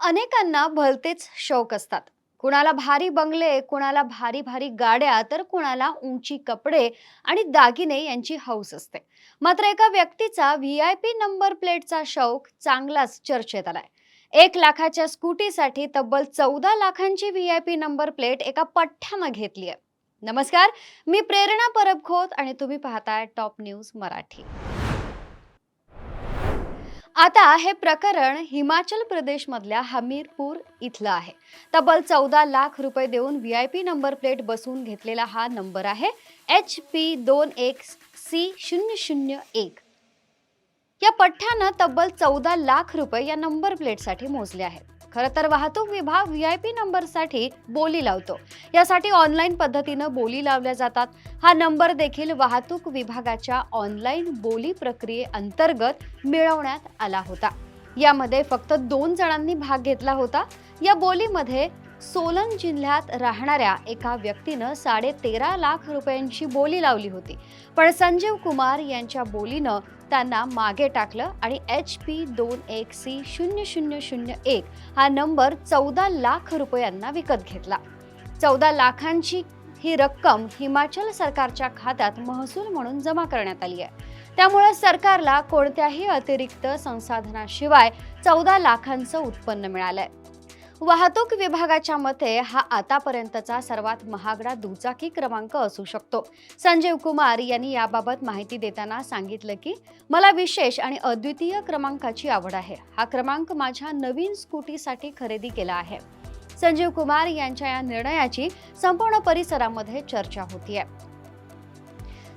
अनेकांना भलतेच शौक असतात. कुणाला भारी बंगले कुणाला भारी भारी गाड्या तर कुणाला उंची कपडे आणि दागिने यांची हौस असते. मात्र एका व्यक्तीचा व्ही आय पी नंबर प्लेटचा शौक चांगलाच चर्चेत आलाय. एक लाखाच्या स्कूटीसाठी तब्बल चौदा लाखांची V I P number plate एका पठ्ठ्यानं घेतली आहे नमस्कार मी प्रेरणा परब खोत आणि तुम्ही पाहताय टॉप न्यूज मराठी. आता हे प्रकरण हिमाचल प्रदेशमधल्या हमीरपूर इथलं आहे. तब्बल चौदा लाख रुपये देऊन V I P number plate बसवून घेतलेला हा नंबर आहे. एच पी दोन एक सी शून्य शून्य एक. या पठ्ठ्यानं तब्बल चौदा लाख रुपये या नंबर प्लेटसाठी मोजले आहेत. खरं तर वाहतूक विभाग व्ही आय पी नंबरसाठी बोली लावतो. यासाठी ऑनलाईन पद्धतीनं बोली लावल्या जातात. हा नंबर देखील वाहतूक विभागाच्या ऑनलाईन बोली प्रक्रियेअंतर्गत मिळवण्यात आला होता. यामध्ये फक्त दोन जणांनी भाग घेतला होता. या बोलीमध्ये सोलन जिल्ह्यात राहणाऱ्या एका व्यक्तीनं साडे तेरा लाख रुपयांची बोली लावली होती. पण संजीव कुमार यांच्या बोलीनं त्यांना मागे टाकलं आणि एच पी दोन एक सी शून्य शून्य शून्य एक हा नंबर चौदा लाख रुपयांना विकत घेतला. चौदा लाखांची ही रक्कम हिमाचल सरकारच्या खात्यात महसूल म्हणून जमा करण्यात आली आहे. त्यामुळे सरकारला कोणत्याही अतिरिक्त संसाधनाशिवाय चौदा लाखांचं उत्पन्न मिळालंय. वाहतूक विभागाच्या मते हा आतापर्यंतचा सर्वात महागडा दुचाकी क्रमांक असू शकतो. संजीव कुमार यांनी याबाबत माहिती देताना सांगितलं की मला विशेष आणि अद्वितीय क्रमांकाची आवड आहे. हा क्रमांक माझ्या नवीन स्कूटीसाठी खरेदी केला आहे. संजीव कुमार यांच्या या निर्णयाची संपूर्ण परिसरामध्ये चर्चा होतीये.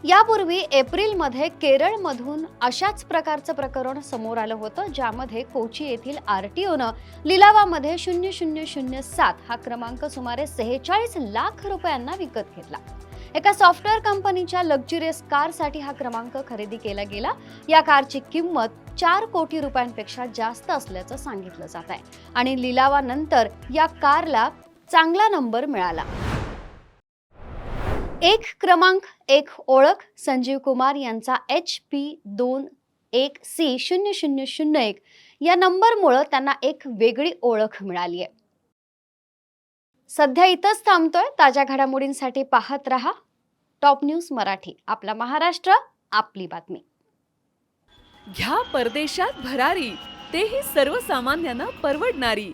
यापूर्वी एप्रिलमध्ये केरळमधून अशाच प्रकारचं प्रकरण समोर आलं होतं ज्यामध्ये कोची येथील आर टी ओनं लिलावामध्ये शून्य शून्य शून्य सात हा क्रमांक सुमारे सेहेचाळीस लाख रुपयांना विकत घेतला. एका सॉफ्टवेअर कंपनीच्या लक्झुरियस कारसाठी हा क्रमांक खरेदी केला गेला. या कारची किंमत चार कोटी रुपयांपेक्षा जास्त असल्याचं सांगितलं जात आहे. आणि लिलावानंतर या कारला चांगला नंबर मिळाला. एक क्रमांक एक ओळख संजीव कुमार यांचा एच पी दोन एक सी शून्य शून्य शून्य एक. या नंबरमुळं त्यांना एक वेगळी ओळख मिळाली आहे सध्या इथंच थांबतोय. ताज्या घडामोडींसाठी पाहत रहा. Top news Marathi. आपला महाराष्ट्र आपली बातमी. घ्या परदेशात भरारी. तेही सर्वसामान्यांना परवडणारी.